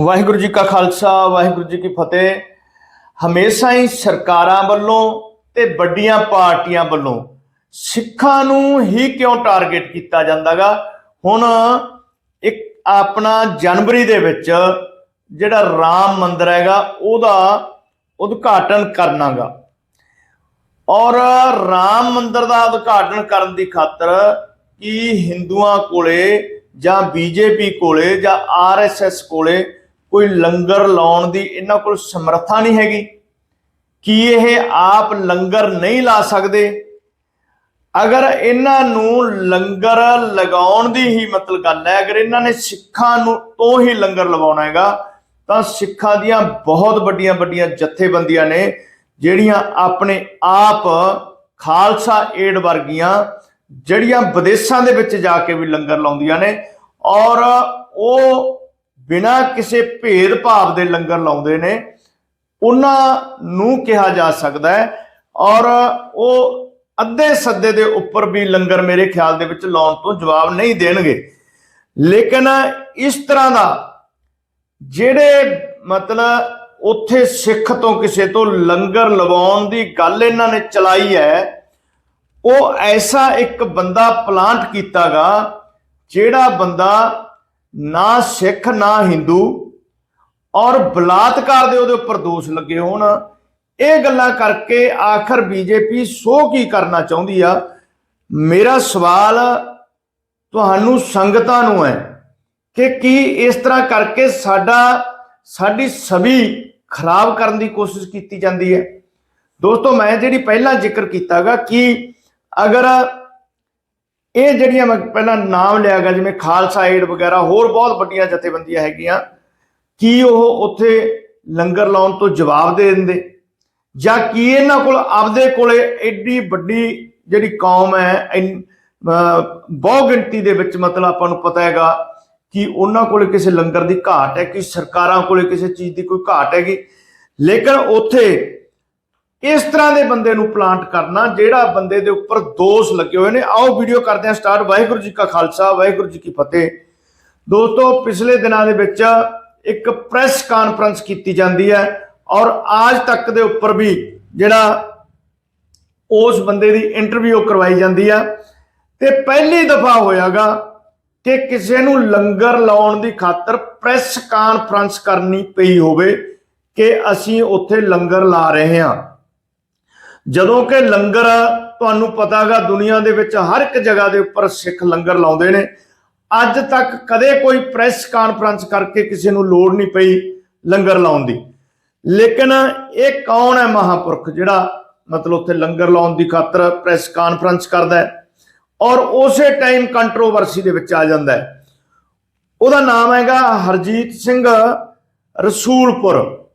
ਵਾਹਿਗੁਰੂ ਜੀ ਕਾ ਖਾਲਸਾ, ਵਾਹਿਗੁਰੂ ਜੀ ਕੀ ਫਤਿਹ। ਹਮੇਸ਼ਾ ਹੀ ਸਰਕਾਰਾਂ ਵੱਲੋਂ ਤੇ ਵੱਡੀਆਂ ਪਾਰਟੀਆਂ ਵੱਲੋਂ ਸਿੱਖਾਂ ਨੂੰ ਹੀ ਕਿਉਂ ਟਾਰਗੇਟ ਕੀਤਾ ਜਾਂਦਾਗਾ? ਹੁਣ ਇੱਕ ਆਪਣਾ ਜਨਵਰੀ ਦੇ ਵਿੱਚ ਜਿਹੜਾ ਰਾਮ ਮੰਦਿਰ ਹੈਗਾ, ਉਹਦਾ ਉਦਘਾਟਨ ਕਰਨਾਗਾ। ਔਰ ਰਾਮ ਮੰਦਿਰ ਦਾ ਉਦਘਾਟਨ ਕਰਨ ਦੀ ਖਾਤਰ ਕੀ ਹਿੰਦੂਆਂ ਕੋਲੇ ਜਾਂ ਬੀਜੇਪੀ ਕੋਲੇ ਜਾਂ ਆਰਐਸਐਸ ਕੋਲੇ ਕੋਈ ਲੰਗਰ ਲਾਉਣ ਦੀ ਇਹਨਾਂ ਕੋਲ ਸਮਰੱਥਾ ਨਹੀਂ ਹੈਗੀ। ਕੀ ਇਹ ਆਪ ਲੰਗਰ ਨਹੀਂ ਲਾ ਸਕਦੇ? ਅਗਰ ਇਹਨਾਂ ਨੂੰ ਲੰਗਰ ਲਗਾਉਣ ਦੀ ਹੀ ਮਤਲਬ ਗੱਲ ਹੈ, ਅਗਰ ਇਹਨਾਂ ਨੇ ਸਿੱਖਾਂ ਨੂੰ ਤੋਂ ਹੀ ਲੰਗਰ ਲਵਾਉਣਾ ਹੈਗਾ, ਤਾਂ ਸਿੱਖਾਂ ਦੀਆਂ ਬਹੁਤ ਵੱਡੀਆਂ ਵੱਡੀਆਂ ਜਥੇਬੰਦੀਆਂ ਨੇ, ਜਿਹੜੀਆਂ ਆਪਣੇ ਆਪ ਖਾਲਸਾ ਏਡ ਵਰਗੀਆਂ ਜਿਹੜੀਆਂ ਵਿਦੇਸ਼ਾਂ ਦੇ ਵਿੱਚ ਜਾ ਕੇ ਵੀ ਲੰਗਰ ਲਾਉਂਦੀਆਂ ਨੇ ਔਰ ਉਹ ਬਿਨਾਂ ਕਿਸੇ ਭੇਦਭਾਵ ਦੇ ਲੰਗਰ ਲਾਉਂਦੇ ਨੇ, ਉਹਨਾਂ ਨੂੰ ਕਿਹਾ ਜਾ ਸਕਦਾ ਹੈ ਔਰ ਉਹ ਅੱਧੇ ਸੱਦੇ ਦੇ ਉੱਪਰ ਵੀ ਲੰਗਰ ਮੇਰੇ ਖਿਆਲ ਦੇ ਵਿੱਚ ਲਾਉਣ ਤੋਂ ਜਵਾਬ ਨਹੀਂ ਦੇਣਗੇ। ਲੇਕਿਨ ਇਸ ਤਰ੍ਹਾਂ ਦਾ ਜਿਹੜੇ ਮਤਲਬ ਉੱਥੇ ਸਿੱਖ ਤੋਂ ਕਿਸੇ ਤੋਂ ਲੰਗਰ ਲਵਾਉਣ ਦੀ ਗੱਲ ਇਹਨਾਂ ਨੇ ਚਲਾਈ ਹੈ, ਉਹ ਐਸਾ ਇੱਕ ਬੰਦਾ ਪਲਾਂਟ ਕੀਤਾਗਾ ਜਿਹੜਾ ਬੰਦਾ ਨਾ ਸਿੱਖ, ਨਾ ਹਿੰਦੂ ਔਰ ਬਲਾਤਕਾਰ ਦੇ ਉਹਦੇ ਉੱਪਰ ਦੋਸ਼ ਲੱਗੇ ਹੋਣ। ਇਹ ਗੱਲਾਂ ਕਰਕੇ ਆਖਰ ਬੀਜੇਪੀ ਸੋ ਕੀ ਕਰਨਾ ਚਾਹੁੰਦੀ ਆ? ਮੇਰਾ ਸਵਾਲ ਤੁਹਾਨੂੰ ਸੰਗਤਾਂ ਨੂੰ ਹੈ ਕਿ ਕੀ ਇਸ ਤਰ੍ਹਾਂ ਕਰਕੇ ਸਾਡਾ, ਸਾਡੀ ਛਵੀ ਖਰਾਬ ਕਰਨ ਦੀ ਕੋਸ਼ਿਸ਼ ਕੀਤੀ ਜਾਂਦੀ ਹੈ? ਦੋਸਤੋ, ਮੈਂ ਜਿਹੜੀ ਪਹਿਲਾਂ ਜ਼ਿਕਰ ਕੀਤਾਗਾ ਕਿ ਅਗਰ ਇਹ ਜਿਹੜੀਆਂ ਮੈਂ ਪਹਿਲਾਂ ਨਾਮ ਲਿਆ ਗਿਆ, ਜਿਵੇਂ ਖਾਲਸਾ ਏਡ ਵਗੈਰਾ, ਹੋਰ ਬਹੁਤ ਵੱਡੀਆਂ ਜਥੇਬੰਦੀਆਂ ਹੈਗੀਆਂ, ਕੀ ਉਹ ਉੱਥੇ ਲੰਗਰ ਲਾਉਣ ਤੋਂ ਜਵਾਬ ਦੇ ਦਿੰਦੇ? ਜਾਂ ਕੀ ਇਹਨਾਂ ਕੋਲ ਆਪਦੇ ਕੋਲੇ ਐਡੀ ਵੱਡੀ ਜਿਹੜੀ ਕੌਮ ਹੈ, ਇੰਨ- ਬਹੁ ਗਿਣਤੀ ਦੇ ਵਿੱਚ ਮਤਲਬ ਆਪਾਂ ਨੂੰ ਪਤਾ ਹੈਗਾ ਕਿ ਉਹਨਾਂ ਕੋਲੇ ਕਿਸੇ ਲੰਗਰ ਦੀ ਘਾਟ ਹੈ, ਕਿ ਸਰਕਾਰਾਂ ਕੋਲੇ ਕਿਸੇ ਚੀਜ਼ ਦੀ ਕੋਈ ਘਾਟ ਹੈਗੀ। ਲੇਕਿਨ ਉੱਥੇ ਇਸ ਤਰ੍ਹਾਂ ਦੇ ਬੰਦੇ ਨੂੰ ਪਲਾਂਟ ਕਰਨਾ, ਜਿਹੜਾ ਬੰਦੇ ਦੇ ਉੱਪਰ ਦੋਸ਼ ਲੱਗੇ ਹੋਏ ਨੇ। ਆਓ ਵੀਡੀਓ ਕਰਦੇ ਹਾਂ ਸਟਾਰਟ ਵਾਹਿਗੁਰੂ ਜੀ ਕਾ ਖਾਲਸਾ, ਵਾਹਿਗੁਰੂ ਜੀ ਕੀ ਫਤਿਹ। ਦੋਸਤੋ, ਪਿਛਲੇ ਦਿਨਾਂ ਦੇ ਵਿੱਚ ਇੱਕ ਪ੍ਰੈਸ ਕਾਨਫਰੰਸ ਕੀਤੀ ਜਾਂਦੀ ਹੈ ਔਰ ਆਜ ਤੱਕ ਦੇ ਉੱਪਰ ਵੀ ਜਿਹੜਾ ਉਸ ਬੰਦੇ ਦੀ ਇੰਟਰਵਿਊ ਕਰਵਾਈ ਜਾਂਦੀ ਆ। ਤੇ ਪਹਿਲੀ ਦਫਾ ਹੋਇਆਗਾ ਕਿ ਕਿਸੇ ਨੂੰ ਲੰਗਰ ਲਾਉਣ ਦੀ ਖਾਤਰ ਪ੍ਰੈਸ ਕਾਨਫਰੰਸ ਕਰਨੀ ਪਈ ਹੋਵੇ ਕਿ ਅਸੀਂ ਉੱਥੇ ਲੰਗਰ ਲਾ ਰਹੇ ਹਾਂ। ਜਦੋਂ ਕਿ ਲੰਗਰ ਤੁਹਾਨੂੰ ਪਤਾਗਾ ਦੁਨੀਆ ਦੇ ਵਿੱਚ ਹਰ ਇੱਕ ਜਗ੍ਹਾ ਦੇ ਉੱਪਰ ਸਿੱਖ ਲੰਗਰ ਲਾਉਂਦੇ ਨੇ। ਅੱਜ ਤੱਕ ਕਦੇ ਕੋਈ ਪ੍ਰੈਸ ਕਾਨਫਰੰਸ ਕਰਕੇ ਕਿਸੇ ਨੂੰ ਲੋੜ ਨਹੀਂ ਪਈ ਲੰਗਰ ਲਾਉਣ ਦੀ। ਲੇਕਿਨ ਇਹ ਕੌਣ ਹੈ ਮਹਾਪੁਰਖ ਜਿਹੜਾ ਮਤਲਬ ਉੱਥੇ ਲੰਗਰ ਲਾਉਣ ਦੀ ਖਾਤਰ ਪ੍ਰੈਸ ਕਾਨਫਰੰਸ ਕਰਦਾ ਹੈ? ਔਰ ਉਸੇ ਟਾਈਮ ਕੰਟਰੋਵਰਸੀ ਦੇ ਵਿੱਚ ਆ ਜਾਂਦਾ ਹੈ। ਉਹਦਾ ਨਾਮ ਹੈਗਾ ਹਰਜੀਤ ਸਿੰਘ ਰਸੂਲਪੁਰ।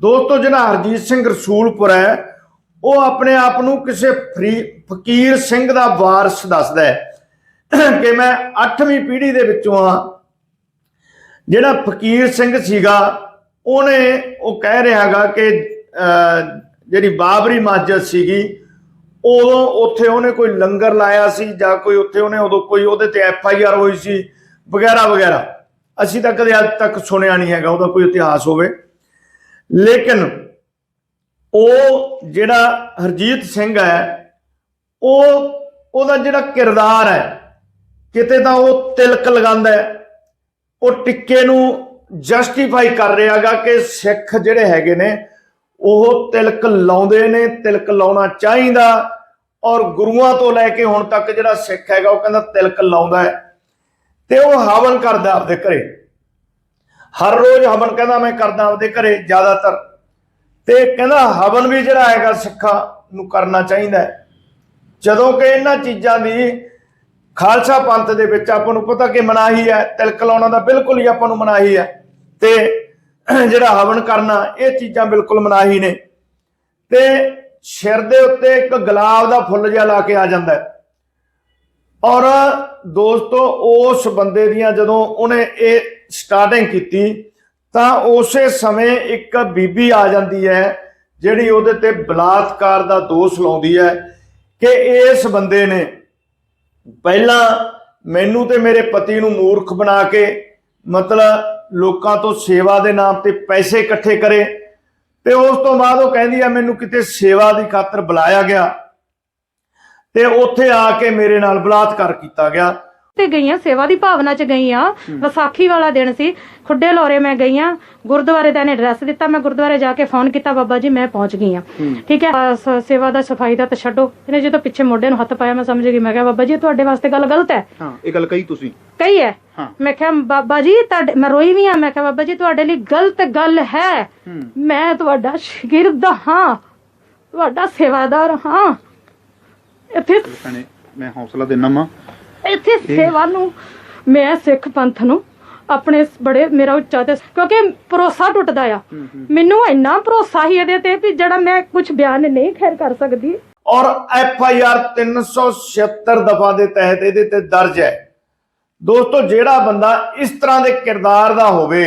ਦੋਸਤੋ ਜਿਹੜਾ ਹਰਜੀਤ ਸਿੰਘ ਰਸੂਲਪੁਰ ਹੈ ਉਹ ਆਪਣੇ ਆਪ ਨੂੰ ਕਿਸੇ ਫਰੀ ਫਕੀਰ ਸਿੰਘ ਦਾ ਵਾਰਸ ਦੱਸਦਾ ਹੈ। ਕਿ ਮੈਂ 8ਵੀਂ ਪੀੜ੍ਹੀ ਦੇ ਵਿੱਚੋਂ ਆ ਜਿਹੜਾ ਫਕੀਰ ਸਿੰਘ ਸੀਗਾ, ਉਹਨੇ ਉਹ ਕਹਿ ਰਿਹਾਗਾ ਕਿ ਜਿਹੜੀ ਬਾਬਰੀ ਮਸਜਿਦ ਸੀਗੀ, ਉਦੋਂ ਉੱਥੇ ਉਹਨੇ ਕੋਈ ਲੰਗਰ ਲਾਇਆ ਸੀ ਜਾਂ ਕੋਈ ਉੱਥੇ ਉਹਨੇ ਉਦੋਂ ਕੋਈ ਉਹਦੇ ਤੇ ਐਫ ਆਈ ਆਰ ਹੋਈ ਸੀ, ਵਗੈਰਾ ਵਗੈਰਾ। ਅਸੀਂ ਤਾਂ ਕਦੇ ਅੱਜ ਤੱਕ ਸੁਣਿਆ ਨਹੀਂ ਹੈਗਾ ਉਹਦਾ ਕੋਈ ਇਤਿਹਾਸ ਹੋਵੇ। ਲੇਕਿਨ ਉਹ ਜਿਹੜਾ ਹਰਜੀਤ ਸਿੰਘ ਹੈ, ਉਹ ਉਹਦਾ ਜਿਹੜਾ ਕਿਰਦਾਰ ਹੈ, ਕਿਤੇ ਤਾਂ ਉਹ ਤਿਲਕ ਲਗਾਉਂਦਾ ਹੈ, ਉਹ ਟਿੱਕੇ ਨੂੰ ਜਸਟੀਫਾਈ ਕਰ ਰਿਹਾਗਾ ਕਿ ਸਿੱਖ ਜਿਹੜੇ ਹੈਗੇ ਨੇ, ਉਹ ਤਿਲਕ ਲਾਉਂਦੇ ਨੇ, ਤਿਲਕ ਲਾਉਣਾ ਚਾਹੀਦਾ ਔਰ ਗੁਰੂਆਂ ਤੋਂ ਲੈ ਕੇ ਹੁਣ ਤੱਕ ਜਿਹੜਾ ਸਿੱਖ ਹੈਗਾ, ਉਹ ਕਹਿੰਦਾ ਤਿਲਕ ਲਾਉਂਦਾ ਹੈ। ਤੇ ਉਹ ਹਵਨ ਕਰਦਾ ਆਪਦੇ ਘਰੇ। ਹਰ ਰੋਜ਼ ਹਵਨ ਕਹਿੰਦਾ, ਮੈਂ ਕਰਦਾ ਆਪਦੇ ਘਰੇ ਜ਼ਿਆਦਾਤਰ। ਤੇ ਕਹਿੰਦਾ ਹਵਨ ਵੀ ਜਿਹੜਾ ਹੈਗਾ ਸਿੱਖਾਂ ਨੂੰ ਕਰਨਾ ਚਾਹੀਦਾ ਹੈ। ਜਦੋਂ ਕਿ ਇਹਨਾਂ ਚੀਜ਼ਾਂ ਦੀ ਖਾਲਸਾ ਪੰਥ ਦੇ ਵਿੱਚ ਆਪਾਂ ਨੂੰ ਪਤਾ ਕਿ ਮਨਾਹੀ ਹੈ, ਤਿਲਕ ਲਾਉਣਾ ਦਾ ਬਿਲਕੁਲ ਹੀ ਆਪਾਂ ਨੂੰ ਮਨਾਹੀ ਹੈ ਤੇ ਜਿਹੜਾ ਹਵਨ ਕਰਨਾ, ਇਹ ਚੀਜ਼ਾਂ ਬਿਲਕੁਲ ਮਨਾਹੀ ਨੇ। ਤੇ ਸਿਰ ਦੇ ਉੱਤੇ ਇੱਕ ਗੁਲਾਬ ਦਾ ਫੁੱਲ ਜਿਹਾ ਲਾ ਕੇ ਆ ਜਾਂਦਾ ਹੈ। ਔਰ ਦੋਸਤੋ, ਉਸ ਬੰਦੇ ਦੀਆਂ ਜਦੋਂ ਉਹਨੇ ਇਹ ਸਟਾਰਟਿੰਗ ਕੀਤੀ ਤਾਂ ਉਸੇ ਸਮੇਂ ਇੱਕ ਬੀਬੀ ਆ ਜਾਂਦੀ ਹੈ, ਜਿਹੜੀ ਉਹਦੇ ਤੇ ਬਲਾਤਕਾਰ ਦਾ ਦੋਸ਼ ਲਾਉਂਦੀ ਹੈ ਕਿ ਇਸ ਬੰਦੇ ਨੇ ਪਹਿਲਾਂ ਮੈਨੂੰ ਤੇ ਮੇਰੇ ਪਤੀ ਨੂੰ ਮੂਰਖ ਬਣਾ ਕੇ ਮਤਲਬ ਲੋਕਾਂ ਤੋਂ ਸੇਵਾ ਦੇ ਨਾਮ ਤੇ ਪੈਸੇ ਇਕੱਠੇ ਕਰੇ ਤੇ ਉਸ ਤੋਂ ਬਾਅਦ ਉਹ ਕਹਿੰਦੀ ਆ ਮੈਨੂੰ ਕਿਤੇ ਸੇਵਾ ਦੀ ਖਾਤਰ ਬੁਲਾਇਆ ਗਿਆ ਤੇ ਉੱਥੇ ਆ ਕੇ ਮੇਰੇ ਨਾਲ ਬਲਾਤਕਾਰ ਕੀਤਾ ਗਿਆ। ਤੇ ਗਈਆਂ ਸੇਵਾ ਦੀ ਭਾਵਨਾ ਚ ਗਈਆਂ ਵਿਸਾਖੀ ਵਾਲਾ ਦਿਨ ਸੀ। ਖੁੱਡੇ ਲੋਰੇ ਮੈਂ ਗਈਆਂ। ਗੁਰਦੁਆਰੇ ਦਾ ਨੇ ਐਡਰੈਸ ਦਿੱਤਾ। ਮੈਂ ਗੁਰਦੁਆਰੇ ਜਾ ਕੇ ਫੋਨ ਕੀਤਾ ਬਾਬਾ ਜੀ ਮੈਂ ਪਹੁੰਚ ਗਈ ਹਾਂ। ਠੀਕ ਹੈ? ਸ- ਸੇਵਾ ਦਾ ਸਫ਼ਾਈ ਦਾ ਤਾਂ ਛੱਡੋ। ਇਹਨੇ ਜਦੋਂ ਪਿੱਛੇ ਮੋਢੇ ਨੂੰ ਹੱਥ ਪਾਇਆ ਮੈਂ ਸਮਝ ਗਈ। ਮੈਂ ਕਿਹਾ ਬਾਬਾ ਜੀ ਇਹ ਤੁਹਾਡੇ ਵਾਸਤੇ ਗੱਲ ਗਲਤ ਹੈ? ਹਾਂ ਇਹ ਗੱਲ ਕਹੀ ਤੁਸੀਂ। ਕਹੀ ਹੈ? ਹਾਂ। ਮੈਂ ਕਿਹਾ ਬਾਬਾ ਜੀ ਤੁਹਾਡੇ ਮੈਂ ਰੋਈ ਵੀ ਆ। ਮੈਂ ਕਿਹਾ ਬਾਬਾ ਜੀ ਤੁਹਾਡੇ ਲਈ ਗਲਤ ਗੱਲ ਹੈ। ਹੂੰ। ਮੈਂ ਤੁਹਾਡਾ ਸ਼ਾਗਿਰਦ ਹਾਂ। ਤੁਹਾਡਾ ਸੇਵਾਦਾਰ ਹਾਂ। ਇੱਥੇ ਭੈਣੇ ਮੈਂ ਹੌਸਲਾ ਦਿੰਨਾ ਮਾਂ ਇੱਥੇ ਸੇਵਾ ਨੂੰ ਮੈਂ ਸਿੱਖ ਪੰਥ ਨੂੰ ਆਪਣੇ ਬੜੇ ਮੇਰਾ ਉੱਚਾ ਤੇ ਕਿਉਂਕਿ ਭਰੋਸਾ ਟੁੱਟਦਾ ਆ। ਮੈਨੂੰ ਇੰਨਾ ਭਰੋਸਾ ਹੀ ਇਹਦੇ ਤੇ ਵੀ ਜਿਹੜਾ ਮੈਂ ਕੁਝ ਬਿਆਨ ਨਹੀਂ ਖੈਰ ਕਰ ਸਕਦੀ। ਔਰ ਐਫ ਆਈ ਆਰ 376 ਦਫਾ ਦੇ ਤਹਿਤ ਇਹਦੇ ਤੇ ਦਰਜ ਹੈ। ਦੋਸਤੋ ਜਿਹੜਾ ਬੰਦਾ ਇਸ ਤਰ੍ਹਾਂ ਦੇ ਕਿਰਦਾਰ ਦਾ ਹੋਵੇ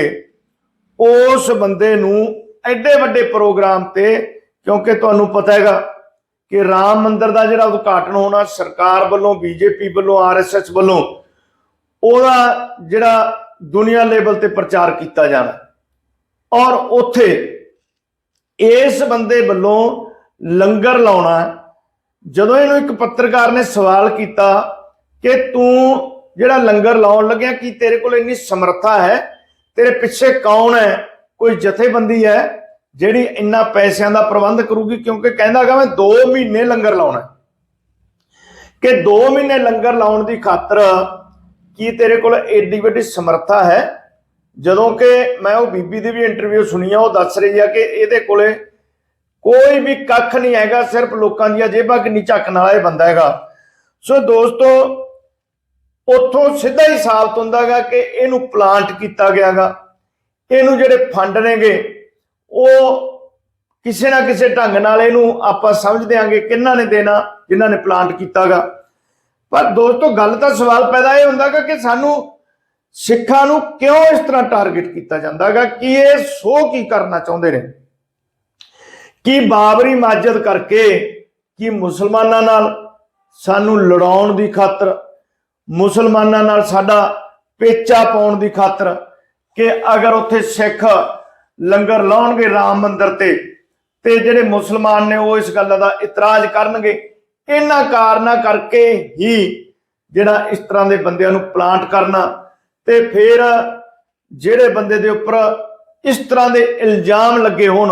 ਉਸ ਬੰਦੇ ਨੂੰ ਐਡੇ ਵੱਡੇ ਪ੍ਰੋਗਰਾਮ ਤੇ ਕਿਉਂਕਿ ਤੁਹਾਨੂੰ ਪਤਾ ਹੈਗਾ ਕਿ ਰਾਮ ਮੰਦਿਰ ਦਾ ਜਿਹੜਾ ਉਦਘਾਟਨ ਹੋਣਾ ਸਰਕਾਰ ਵੱਲੋਂ, ਬੀਜੇਪੀ ਵੱਲੋਂ, ਆਰਐਸਐਸ ਵੱਲੋਂ, ਉਹਦਾ ਜਿਹੜਾ ਦੁਨੀਆ ਲੈਵਲ ਤੇ ਪ੍ਰਚਾਰ ਕੀਤਾ ਜਾਣਾ। ਔਰ ਉੱਥੇ ਇਸ ਬੰਦੇ ਵੱਲੋਂ ਲੰਗਰ ਲਾਉਣਾ, ਜਦੋਂ ਇਹਨੂੰ ਇੱਕ ਪੱਤਰਕਾਰ ਨੇ ਸਵਾਲ ਕੀਤਾ ਕਿ ਤੂੰ ਜਿਹੜਾ ਲੰਗਰ ਲਾਉਣ ਲੱਗਿਆ ਕੀ ਤੇਰੇ ਕੋਲ ਇੰਨੀ ਸਮਰੱਥਾ ਹੈ? ਤੇਰੇ ਪਿੱਛੇ ਕੌਣ ਹੈ? ਕੋਈ ਜਥੇਬੰਦੀ ਹੈ? ਜਿਹੜੀ ਇੰਨਾ ਪੈਸਿਆਂ ਦਾ ਪ੍ਰਬੰਧ ਕਰੂਗੀ, ਕਿਉਂਕਿ ਕਹਿੰਦਾਗਾ ਮੈਂ 2 ਮਹੀਨੇ ਲੰਗਰ ਲਾਉਣਾ ਕਿ 2 ਮਹੀਨੇ ਲੰਗਰ ਲਾਉਣ ਦੀ ਖਾਤਰ ਕੀ ਤੇਰੇ ਕੋਲ ਏਡੀ ਵੱਡੀ ਸਮਰੱਥਾ ਹੈ? ਜਦੋਂ ਕਿ ਮੈਂ ਉਹ ਬੀਬੀ ਦੀ ਵੀ ਇੰਟਰਵਿਊ ਸੁਣੀ ਆ, ਉਹ ਦੱਸ ਰਹੀ ਆ ਕਿ ਇਹਦੇ ਕੋਲੇ ਕੋਈ ਵੀ ਕੱਖ ਨਹੀਂ ਹੈਗਾ, ਸਿਰਫ ਲੋਕਾਂ ਦੀਆਂ ਜੇਬਾਂ ਕਿੰਨੀ ਝੱਕਣ ਵਾਲਾ ਇਹ ਬੰਦਾ ਹੈਗਾ। ਸੋ ਦੋਸਤੋ, ਉੱਥੋਂ ਸਿੱਧਾ ਹੀ ਸਾਬਤ ਹੁੰਦਾਗਾ ਕਿ ਇਹਨੂੰ ਪਲਾਂਟ ਕੀਤਾ ਗਿਆਗਾ ਇਹਨੂੰ ਜਿਹੜੇ ਫੰਡ ਨੇਗੇ ਉਹ ਕਿਸੇ ਨਾ ਕਿਸੇ ਢੰਗ ਨਾਲ ਇਹਨੂੰ ਆਪਾਂ ਸਮਝ ਦਿਆਂਗੇ ਕਿੰਨਾ ਨੇ ਦੇਣਾ, ਜਿਨ੍ਹਾਂ ਨੇ ਪਲਾਂਟ ਕੀਤਾਗਾ। ਪਰ ਦੋਸਤੋ, ਗੱਲ ਤਾਂ ਸਵਾਲ ਪੈਦਾ ਇਹ ਹੁੰਦਾਗਾ ਕਿ ਸਾਨੂੰ ਸਿੱਖਾਂ ਨੂੰ ਕਿਉਂ ਇਸ ਤਰ੍ਹਾਂ ਟਾਰਗੇਟ ਕੀਤਾ ਜਾਂਦਾਗਾ? ਕਿ ਇਹ ਸੋ ਕੀ ਕਰਨਾ ਚਾਹੁੰਦੇ ਨੇ? ਕਿ ਬਾਬਰੀ ਮਾਜਦ ਕਰਕੇ ਕਿ ਮੁਸਲਮਾਨਾਂ ਨਾਲ ਸਾਨੂੰ ਲੜਾਉਣ ਦੀ ਖਾਤਰ, ਮੁਸਲਮਾਨਾਂ ਨਾਲ ਸਾਡਾ ਪੇਚਾ ਪਾਉਣ ਦੀ ਖਾਤਰ ਕਿ ਅਗਰ ਉੱਥੇ ਸਿੱਖ ਲੰਗਰ ਲਾਉਣਗੇ ਰਾਮ ਮੰਦਿਰ ਤੇ। ਤੇ ਜਿਹੜੇ ਮੁਸਲਮਾਨ ਨੇ ਉਹ ਇਸ ਗੱਲ ਦਾ ਇਤਰਾਜ਼ ਕਰਨਗੇ। ਇਹਨਾਂ ਕਾਰਨਾਂ ਕਰਕੇ ਹੀ ਜਿਹੜਾ ਇਸ ਤਰ੍ਹਾਂ ਦੇ ਬੰਦਿਆਂ ਨੂੰ ਪਲਾਂਟ ਕਰਨਾ ਤੇ ਫਿਰ ਜਿਹੜੇ ਬੰਦੇ ਦੇ ਉੱਪਰ ਇਸ ਤਰ੍ਹਾਂ ਦੇ ਇਲਜ਼ਾਮ ਲੱਗੇ ਹੋਣ,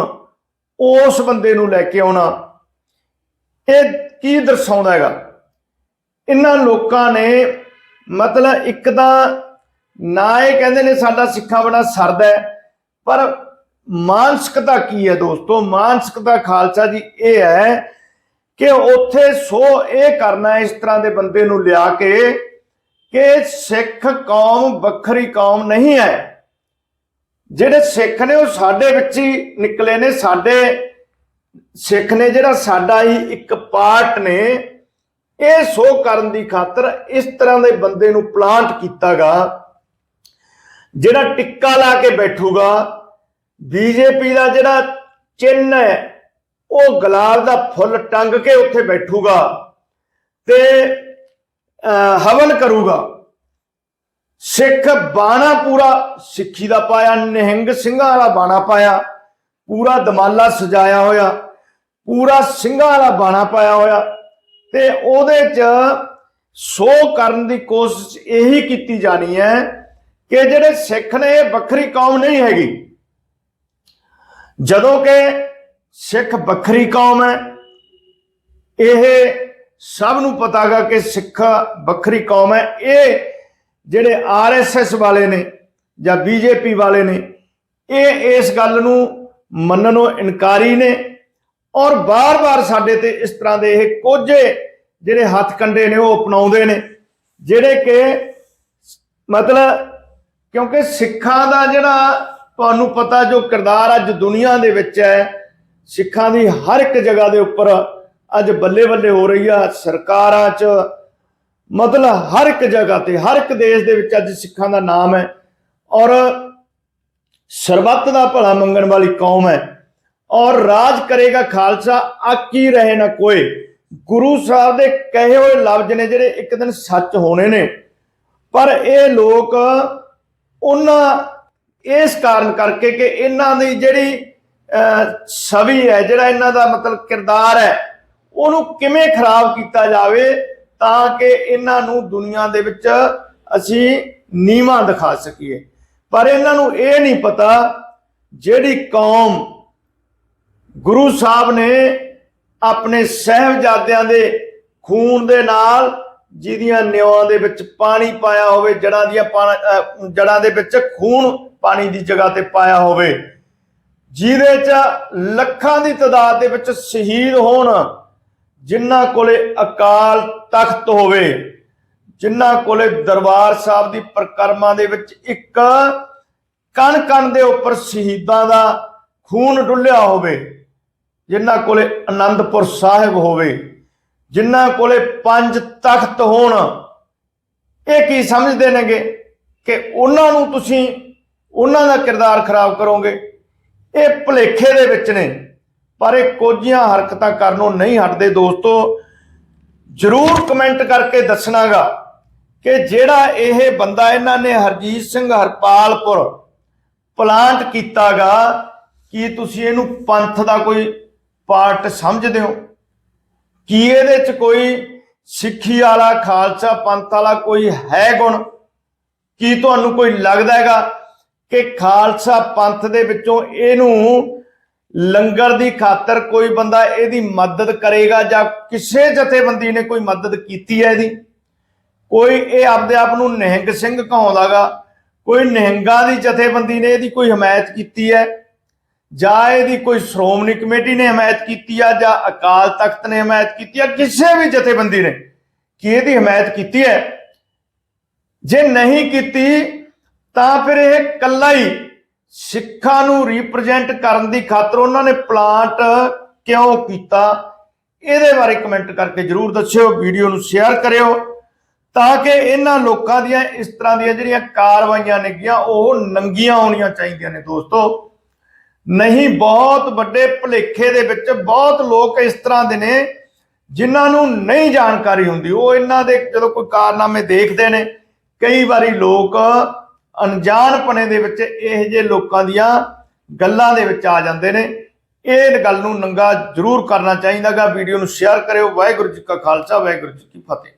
ਉਸ ਬੰਦੇ ਨੂੰ ਲੈ ਕੇ ਆਉਣਾ। ਇਹ ਕੀ ਦਰਸਾਉਂਦਾ ਹੈਗਾ? ਇਹਨਾਂ ਲੋਕਾਂ ਨੇ ਮਤਲਬ ਇੱਕ ਤਾਂ ਨਾ ਇਹ ਕਹਿੰਦੇ ਨੇ ਸਾਡਾ ਸਿੱਖਾ ਬੜਾ ਸਰਦਾ ਹੈ, ਪਰ ਮਾਨਸਿਕਤਾ ਕੀ ਹੈ ਦੋਸਤੋ? ਮਾਨਸਿਕਤਾ ਖਾਲਸਾ ਜੀ, ਇਹ ਹੈ ਕਿ ਉੱਥੇ ਸੋ ਇਹ ਕਰਨਾ ਇਸ ਤਰ੍ਹਾਂ ਦੇ ਬੰਦੇ ਨੂੰ ਲਿਆ ਕੇ ਕਿ ਸਿੱਖ ਕੌਮ ਵੱਖਰੀ ਕੌਮ ਨਹੀਂ ਹੈ। ਜਿਹੜੇ ਸਿੱਖ ਨੇ ਉਹ ਸਾਡੇ ਵਿੱਚ ਹੀ ਨਿਕਲੇ ਨੇ, ਸਾਡੇ ਸਿੱਖ ਨੇ ਜਿਹੜਾ ਸਾਡਾ ਹੀ ਇੱਕ ਪਾਰਟ ਨੇ, ਇਹ ਸੋ ਕਰਨ ਦੀ ਖਾਤਰ ਇਸ ਤਰ੍ਹਾਂ ਦੇ ਬੰਦੇ ਨੂੰ ਪਲਾਂਟ ਕੀਤਾਗਾ ਜਿਹੜਾ ਟਿੱਕਾ ਲਾ ਕੇ ਬੈਠੂਗਾ। ਬੀਜੇਪੀ ਦਾ ਜਿਹੜਾ ਚਿੰਨ ਹੈ ਉਹ ਗੁਲਾਬ ਦਾ ਫੁੱਲ ਟੰਗ ਕੇ ਉੱਥੇ ਬੈਠੂਗਾ ਤੇ ਅਹ, ਹਵਨ ਕਰੂਗਾ। ਸਿੱਖ ਬਾਣਾ ਪੂਰਾ ਸਿੱਖੀ ਦਾ ਪਾਇਆ ਨਿਹੰਗ ਸਿੰਘਾਂ ਵਾਲਾ ਬਾਣਾ ਪਾਇਆ ਪੂਰਾ ਦਮਾਲਾ ਸਜਾਇਆ ਹੋਇਆ ਪੂਰਾ ਸਿੰਘਾਂ ਵਾਲਾ ਬਾਣਾ ਪਾਇਆ ਹੋਇਆ ਤੇ ਉਹਦੇ ਚ ਸੋ ਕਰਨ ਦੀ ਕੋਸ਼ਿਸ਼ ਇਹੀ ਕੀਤੀ ਜਾਣੀ ਹੈ ਕਿ ਜਿਹੜੇ ਸਿੱਖ ਨੇ ਇਹ ਵੱਖਰੀ ਕੌਮ ਨਹੀਂ ਹੈਗੀ। ਜਦੋਂ ਕਿ ਸਿੱਖ ਵੱਖਰੀ ਕੌਮ ਹੈ, ਇਹ ਸਭ ਨੂੰ ਪਤਾਗਾ ਕਿ ਸਿੱਖ ਵੱਖਰੀ ਕੌਮ ਹੈ। ਇਹ ਜਿਹੜੇ ਆਰਐਸਐਸ ਵਾਲੇ ਨੇ ਜਾਂ ਬੀਜੇਪੀ ਵਾਲੇ ਨੇ, ਇਹ ਇਸ ਗੱਲ ਨੂੰ ਮੰਨਣੋਂ ਇਨਕਾਰੀ ਨੇ ਔਰ ਬਾਰ-ਬਾਰ ਸਾਡੇ ਤੇ ਇਸ ਤਰ੍ਹਾਂ ਦੇ ਇਹ ਕੋਝੇ ਜਿਹੜੇ ਹੱਥ ਕੰਡੇ ਨੇ ਉਹ ਅਪਣਾਉਂਦੇ ਨੇ, ਜਿਹੜੇ ਕਿ ਮਤਲਬ ਕਿਉਂਕਿ ਸਿੱਖਾਂ ਦਾ ਜਿਹੜਾ ਤੁਹਾਨੂੰ ਪਤਾ ਜੋ ਕਿਰਦਾਰ ਅੱਜ ਦੁਨੀਆ ਦੇ ਵਿੱਚ ਹੈ, ਸਿੱਖਾਂ ਦੀ ਹਰ ਇੱਕ ਜਗ੍ਹਾ ਦੇ ਉੱਪਰ ਅੱਜ ਬੱਲੇ ਬੱਲੇ ਹੋ ਰਹੀ ਆ, ਸਰਕਾਰਾਂ 'ਚ ਮਤਲਬ ਹਰ ਇੱਕ ਜਗ੍ਹਾ ਤੇ, ਹਰ ਇੱਕ ਦੇਸ਼ ਦੇ ਵਿੱਚ ਅੱਜ ਸਿੱਖਾਂ ਦਾ ਨਾਮ ਹੈ ਔਰ ਸਰਬੱਤ ਦਾ ਭਲਾ ਮੰਗਣ ਵਾਲੀ ਕੌਮ ਹੈ ਔਰ ਰਾਜ ਕਰੇਗਾ ਖਾਲਸਾ ਆਕੀ ਰਹੇ ਨਾ ਕੋਏ ਗੁਰੂ ਸਾਹਿਬ ਦੇ ਕਹੇ ਹੋਏ ਲਫ਼ਜ਼ ਨੇ ਜਿਹੜੇ ਇੱਕ ਦਿਨ ਸੱਚ ਹੋਣੇ ਨੇ। ਪਰ ਇਹ ਲੋਕ ਉਹਨਾਂ ਇਸ ਕਾਰਨ ਕਰਕੇ ਕਿ ਇਹਨਾਂ ਦੀ ਜਿਹੜੀ ਅਹ, ਛਵੀ ਹੈ ਜਿਹੜਾ ਇਹਨਾਂ ਦਾ ਮਤਲਬ ਕਿਰਦਾਰ ਹੈ ਉਹਨੂੰ ਕਿਵੇਂ ਖਰਾਬ ਕੀਤਾ ਜਾਵੇ ਤਾਂ ਕਿ ਇਹਨਾਂ ਨੂੰ ਦੁਨੀਆ ਦੇ ਵਿੱਚ ਅਸੀਂ ਨੀਵਾਂ ਦਿਖਾ ਸਕੀਏ। ਪਰ ਇਹਨਾਂ ਨੂੰ ਇਹ ਨਹੀਂ ਪਤਾ ਜਿਹੜੀ ਕੌਮ ਗੁਰੂ ਸਾਹਿਬ ਨੇ ਆਪਣੇ ਸਹਿਬਜ਼ਾਦਿਆਂ ਦੇ ਖੂਨ ਦੇ ਨਾਲ ਜਿਹਦੀਆਂ ਨਿਉਆਂ ਦੇ ਵਿੱਚ ਪਾਣੀ ਪਾਇਆ ਹੋਵੇ, ਜੜਾਂ ਦੀਆਂ ਪਾਣਾ- ਜੜਾਂ ਦੇ ਵਿੱਚ ਖੂਨ ਪਾਣੀ ਦੀ ਜਗ੍ਹਾ ਤੇ ਪਾਇਆ ਹੋਵੇ, ਜਿਹਦੇ ਚ ਲੱਖਾਂ ਦੀ ਤਾਦਾਦ ਦੇ ਵਿੱਚ ਸ਼ਹੀਦ ਹੋਣ, ਜਿਨ੍ਹਾਂ ਕੋਲੇ ਅਕਾਲ ਤਖਤ ਹੋਵੇ, ਜਿਨ੍ਹਾਂ ਕੋਲੇ ਦਰਬਾਰ ਸਾਹਿਬ ਦੀ ਪ੍ਰਕਰਮਾਂ ਦੇ ਵਿੱਚ ਇੱਕ ਕਣ ਕਣ ਦੇ ਉੱਪਰ ਸ਼ਹੀਦਾਂ ਦਾ ਖੂਨ ਡੁੱਲਿਆ ਹੋਵੇ, ਜਿਨ੍ਹਾਂ ਕੋਲੇ ਆਨੰਦਪੁਰ ਸਾਹਿਬ ਹੋਵੇ ਜਿਨ੍ਹਾਂ ਕੋਲੇ ਪੰਜ ਤਖਤ ਹੋਣ, ਇਹ ਕੀ ਸਮਝਦੇ ਨੇਗੇ ਕਿ ਉਹਨਾਂ ਨੂੰ ਤੁਸੀਂ ਉਹਨਾਂ ਦਾ ਕਿਰਦਾਰ ਖਰਾਬ ਕਰੋਗੇ? ਇਹ ਭੁਲੇਖੇ ਦੇ ਵਿੱਚ ਨੇ, ਪਰ ਇਹ ਕੋਝੀਆਂ ਹਰਕਤਾਂ ਕਰਨੋਂ ਨਹੀਂ ਹਟਦੇ। ਦੋਸਤੋ, ਜਰੂਰ ਕਮੈਂਟ ਕਰਕੇ ਦੱਸਣਾਗਾ ਕਿ ਜਿਹੜਾ ਇਹ ਬੰਦਾ ਇਹਨਾਂ ਨੇ ਹਰਜੀਤ ਸਿੰਘ ਹਰਪਾਲਪੁਰ ਪਲਾਂਟ ਕੀਤਾਗਾ, ਕੀ ਤੁਸੀਂ ਇਹਨੂੰ ਪੰਥ ਦਾ ਕੋਈ ਪਾਰਟ ਸਮਝਦੇ ਹੋ? ਕੀ ਇਹਦੇ ਚ ਕੋਈ ਸਿੱਖੀ ਵਾਲਾ, ਖਾਲਸਾ ਪੰਥ ਵਾਲਾ ਕੋਈ ਹੈ ਗੁਣ? ਕੀ ਤੁਹਾਨੂੰ ਕੋਈ ਲੱਗਦਾ ਹੈਗਾ ਕਿ ਖਾਲਸਾ ਪੰਥ ਦੇ ਵਿੱਚੋਂ ਇਹਨੂੰ ਲੰਗਰ ਦੀ ਖਾਤਰ ਕੋਈ ਬੰਦਾ ਇਹਦੀ ਮਦਦ ਕਰੇਗਾ ਜਾਂ ਕਿਸੇ ਜਥੇਬੰਦੀ ਨੇ ਕੋਈ ਮਦਦ ਕੀਤੀ ਹੈ ਇਹਦੀ? ਕੋਈ ਇਹ ਆਪਦੇ ਆਪ ਨੂੰ ਨਿਹੰਗ ਸਿੰਘ ਕਹਾਉਂਦਾਗਾ ਕੋਈ ਨਿਹੰਗਾਂ ਦੀ ਜਥੇਬੰਦੀ ਨੇ ਇਹਦੀ ਕੋਈ ਹਮਾਇਤ ਕੀਤੀ ਹੈ? ਜਾਂ ਇਹਦੀ ਕੋਈ ਸ਼੍ਰੋਮਣੀ ਕਮੇਟੀ ਨੇ ਹਮਾਇਤ ਕੀਤੀ ਆ ਜਾਂ ਅਕਾਲ ਤਖਤ ਨੇ ਹਮਾਇਤ ਕੀਤੀ ਆ, ਕਿਸੇ ਵੀ ਜਥੇਬੰਦੀ ਨੇ, ਕਿ ਇਹਦੀ ਹਮਾਇਤ ਕੀਤੀ ਹੈ? ਜੇ ਨਹੀਂ ਕੀਤੀ, ਤਾਂ ਫਿਰ ਇਹ ਕੱਲਾ ਹੀ ਸਿੱਖਾਂ ਨੂੰ ਰਿਪਰੈਜ਼ੈਂਟ ਕਰਨ ਦੀ ਖਾਤਰ ਉਹਨਾਂ ਨੇ ਪਲਾਂਟ ਕਿਉਂ ਕੀਤਾ? ਇਹਦੇ ਬਾਰੇ ਕਮੈਂਟ ਕਰਕੇ ਜਰੂਰ ਦੱਸਿਓ ਵੀਡੀਓ ਨੂੰ ਸ਼ੇਅਰ ਕਰਿਓ, ਤਾਂ ਕਿ ਇਹਨਾਂ ਲੋਕਾਂ ਦੀਆਂ ਇਸ ਤਰ੍ਹਾਂ ਦੀਆਂ ਜਿਹੜੀਆਂ ਕਾਰਵਾਈਆਂ ਨੇਗੀਆਂ, ਉਹ ਨੰਗੀਆਂ ਹੋਣੀਆਂ ਚਾਹੀਦੀਆਂ ਨੇ ਦੋਸਤੋ। ਨਹੀਂ, ਬਹੁਤ ਵੱਡੇ ਭੁਲੇਖੇ ਦੇ ਵਿੱਚ ਬਹੁਤ ਲੋਕ ਇਸ ਤਰ੍ਹਾਂ ਦੇ ਨੇ ਜਿਨ੍ਹਾਂ ਨੂੰ ਨਹੀਂ ਜਾਣਕਾਰੀ ਹੁੰਦੀ। ਉਹ ਇਹਨਾਂ ਦੇ ਜਦੋਂ ਕੋਈ ਕਾਰਨਾਮੇ ਦੇਖਦੇ ਨੇ, ਕਈ ਵਾਰੀ ਲੋਕ ਅਣਜਾਣਪਣੇ ਦੇ ਵਿੱਚ ਇਹੋ ਜਿਹੇ ਲੋਕਾਂ ਦੀਆਂ ਗੱਲਾਂ ਦੇ ਵਿੱਚ ਆ ਜਾਂਦੇ ਨੇ। ਇਹ ਗੱਲ ਨੂੰ ਨੰਗਾ ਜ਼ਰੂਰ ਕਰਨਾ ਚਾਹੀਦਾਗਾ। ਵੀਡੀਓ ਨੂੰ ਸ਼ੇਅਰ ਕਰਿਓ। ਵਾਹਿਗੁਰੂ ਜੀ ਕਾ ਖਾਲਸਾ, ਵਾਹਿਗੁਰੂ ਜੀ ਕੀ ਫਤਿਹ।